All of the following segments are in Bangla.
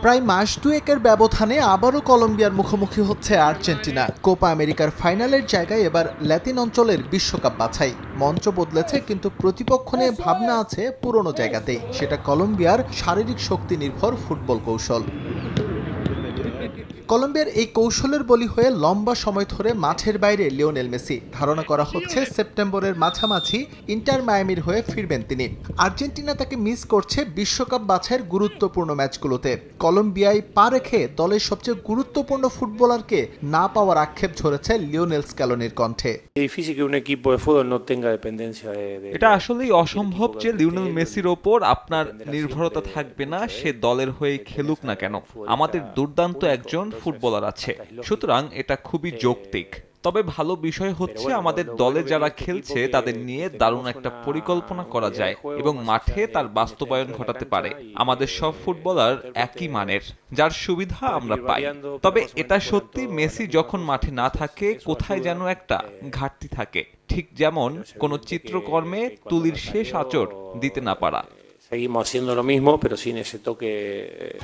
প্রায় মাস দুয়েকের ব্যবধানে আবারও কলম্বিয়ার মুখোমুখি হচ্ছে আর্জেন্টিনা। কোপা আমেরিকার ফাইনালের জায়গায় এবার ল্যাতিন অঞ্চলের বিশ্বকাপ বাছাই। মঞ্চ বদলেছে, কিন্তু প্রতিপক্ষ নিয়ে ভাবনা আছে পুরনো জায়গাতেই। সেটা কলম্বিয়ার শারীরিক শক্তি নির্ভর ফুটবল কৌশল। কলম্বিয়ার এই কৌশলের বলি হয়ে লম্বা সময় ধরে মাঠের বাইরে লিওনেল মেসি। ধারণা করা হচ্ছে সেপ্টেম্বরের মাঝামাঝি ইন্টার মায়ামির হয়ে ফিরবেন তিনি। আর্জেন্টিনা তাকে মিস করছে বিশ্বকাপ বাছাইয়ের গুরুত্বপূর্ণ ম্যাচগুলোতে। কলম্বিয়ায় পা রেখে দলের সবচেয়ে গুরুত্বপূর্ণ ফুটবলারকে না পাওয়ার আক্ষেপ ঝরেছে লিওনেল স্ক্যালোনির কণ্ঠে। এটা আসলেই অসম্ভব যে লিওনেল মেসির ওপর আপনার নির্ভরতা থাকবে না সে দলের হয়ে খেলুক না কেন। আমাদের দুর্দান্ত একজন ফুটবলার আছে সুতরাং এটা খুবই যৌক্তিক তবে ভালো বিষয় হচ্ছে আমাদের দলে যারা খেলছে তাদের নিয়ে দারুণ একটা পরিকল্পনা করা যায় এবং মাঠে তার বাস্তবায়ন ঘটাতে পারে আমাদের সব ফুটবলার একই মানের যার সুবিধা আমরা পাই তবে এটা সত্যি মেসি যখন মাঠে না থাকে কোথায় যেন একটা ঘাটতি থাকে ঠিক যেমন কোনো চিত্রকর্মে তুলির শেষ আচর দিতে না পারা Seguimos haciendo lo mismo, pero sin ese toque...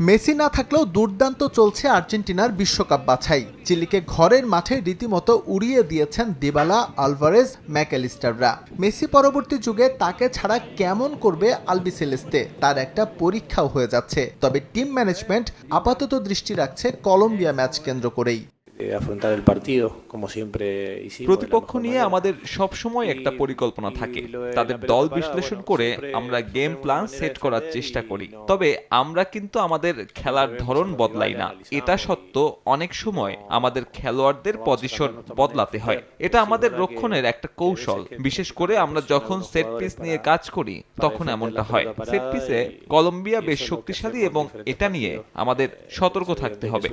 Messi না থাকলেও দুর্দান্ত চলছে আর্জেন্টিনার বিশ্বকাপ বাছাই। চিলিকে ঘরের মাঠে রীতিমতো উড়িয়ে দিয়েছেন দিবালা, আলভারেজ ম্যাকেলিস্টাররা মেসি পরবর্তী যুগে তাকে ছাড়া কেমন করবে আলবিসেলেস্তে? তার একটা পরীক্ষাও হয়ে যাচ্ছে। তবে টিম ম্যানেজমেন্ট আপাতত দৃষ্টি রাখছে কলম্বিয়া ম্যাচ কেন্দ্র করেই। Afrontar el partido, como siempre hicimos. de প্রতিপক্ষ নিয়ে আমাদের সব সময় একটা পরিকল্পনা থাকে। তাদের দল বিশ্লেষণ করে আমরা গেম প্ল্যান সেট করার চেষ্টা করি। তবে আমরা কিন্তু আমাদের খেলার ধরন বদলাই না। এটা সত্য অনেক সময় আমাদের খেলোয়াড়দের পজিশন বদলাতে হয়। এটা আমাদের রক্ষণের একটা কৌশল। বিশেষ করে আমরা যখন সেট পিস নিয়ে কাজ করি তখন এমনটা হয়। সেট পিসে কলম্বিয়া বেশ শক্তিশালী এবং এটা নিয়ে আমাদের সতর্ক থাকতে হবে।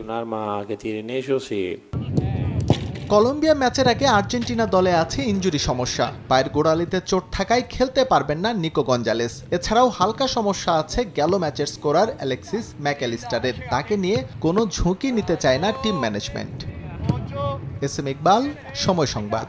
কলম্বিয়া ম্যাচের আগে আর্জেন্টিনা দলে আছে ইঞ্জুরি সমস্যা। পায়ের গোড়ালিতে চোট থাকায় খেলতে পারবেন না নিকো গঞ্জালেস। এছাড়াও হালকা সমস্যা আছে গেল ম্যাচের স্কোরার অ্যালেক্সিস ম্যাক্যালিস্টারের তাকে নিয়ে কোনো ঝুঁকি নিতে চায় না team management. S M Iqbal, সময় সংবাদ।